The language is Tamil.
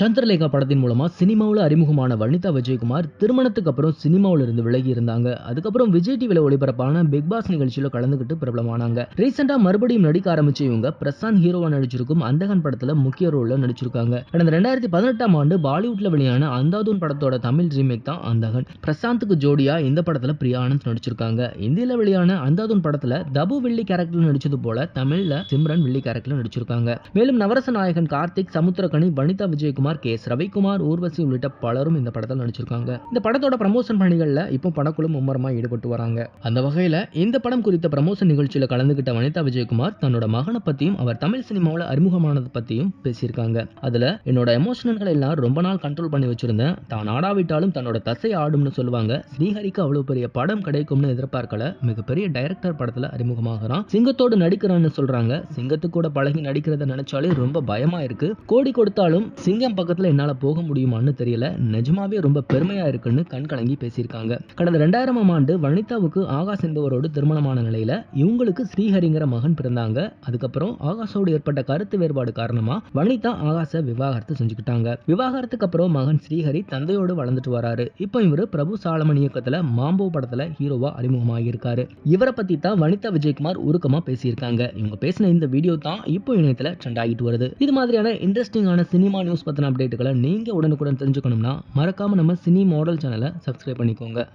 சந்திரலேகா படத்தின் மூலமா சினிமாவில் அறிமுகமான வனிதா விஜயகுமார் திருமணத்துக்கு அப்புறம் சினிமாவில் இருந்து விலகி இருந்தாங்க. அதுக்கப்புறம் விஜய் டிவில ஒளிபரப்பான பிக் பாஸ் நிகழ்ச்சியில கலந்துக்கிட்டு பிரபலமானாங்க. ரீசெண்டா மறுபடியும் நடிக்க ஆரம்பிச்ச இவங்க பிரசாந்த் ஹீரோவா நடிச்சிருக்கும் அந்தகன் படத்துல முக்கிய ரோல்ல நடிச்சிருக்காங்க. கடந்த ரெண்டாயிரத்தி பதினெட்டாம் ஆண்டு பாலிவுட்ல வெளியான அந்தாதூன் படத்தோட தமிழ் ரீமேக் தான் அந்தகன். பிரசாந்துக்கு ஜோடியா இந்த படத்துல பிரியா ஆனந்த் நடிச்சிருக்காங்க. இந்தியில வெளியான அந்தாதூன் படத்துல தபு வில்லி கேரக்டர் நடிச்சது போல தமிழ்ல சிம்ரன் வில்லி கேரக்டர் நடிச்சிருக்காங்க. மேலும் நவரச நாயகன் கார்த்திக் சமுத்திரகனி வனிதா விஜயகுமார் கே. எஸ் ரவிக்குமார் ஊர்வசி உள்ளிட்ட பலரும் இந்த படத்தில் நடிச்சிருக்காங்க. இந்த படத்தோட ப்ரமோஷன் பணிகள்ல இப்போ படக்குழு மும்மரமா ஈடுபட்டு வராங்க. அந்த வகையில இந்த படம் குறித்த ப்ரமோஷன் நிகழ்ச்சியில கலந்துகிட்ட வனிதா விஜயகுமார் தன்னோட மகனை பத்தியும் அவர் தமிழ் சினிமாவில் அறிமுகமானது பத்தியும் பேசியிருக்காங்க. அதுல என்னோட எமோஷனல்களை எல்லாம் ரொம்ப நாள் கண்ட்ரோல் பண்ணி வச்சிருந்தேன். தான் ஆடாவிட்டாலும் தன்னோட தசை ஆடும்னு சொல்லுவாங்க. ஸ்ரீஹரிக்கு அவ்வளவு பெரிய படம் கிடைக்கும்னு எதிர்பார்க்கல. மிகப்பெரிய டைரக்டர் படத்துல அறிமுகமாகறான். சிங்கத்தோடு நடிக்கிறான்னு சொல்றாங்க. சிங்கத்து கூட பழகி நடிக்கிறத நினைச்சாலே ரொம்ப பயமா இருக்கு. கோடி கொடுத்தாலும் சிங்கம் பக்கத்துல என்னால போக முடியுமான்னு தெரியல. நிஜமாவே ரொம்ப பெருமையா இருக்குன்னு கண் கலங்கி பேசியிருக்காங்க. கடந்த ரெண்டாயிரமாம் ஆண்டு வனிதாவுக்கு ஆகாஷ் என்பவரோடு திருமணமான நிலையில இவங்களுக்கு ஸ்ரீஹரிங்கிற மகன் பிறந்தாங்க. அதுக்கப்புறம் ஆகாஷோடு ஏற்பட்ட கருத்து வேறுபாடு காரணமா வனிதா ஆகாஷ விவாகரத்து செஞ்சுக்கிட்டாங்க. விவாகரத்துக்கு அப்புறம் மகன் ஸ்ரீஹரி தந்தையோடு வளர்ந்துட்டு வராரு. இப்போ இவர் பிரபு சாலமன் இயக்கத்துல மாம்போ படத்துல ஹீரோவா அறிமுகமாகி இருக்காரு இவரை பத்தி தான் வனிதா விஜயகுமார் உருக்கமா பேசியிருக்காங்க. இவங்க பேசின இந்த வீடியோ தான் இப்போ இணையத்துல ட்ரெண்ட் ஆகிட்டு வருது. இது மாதிரியான இன்ட்ரெஸ்டிங்கான சினிமா நியூஸ் பத்தின அப்டேட்டுகளை நீங்க உடனுக்குடன் தெரிஞ்சுக்கணும்னா மறக்காம நம்ம சினி மாடல் சேனலை சப்ஸ்கிரைப் பண்ணிக்கோங்க.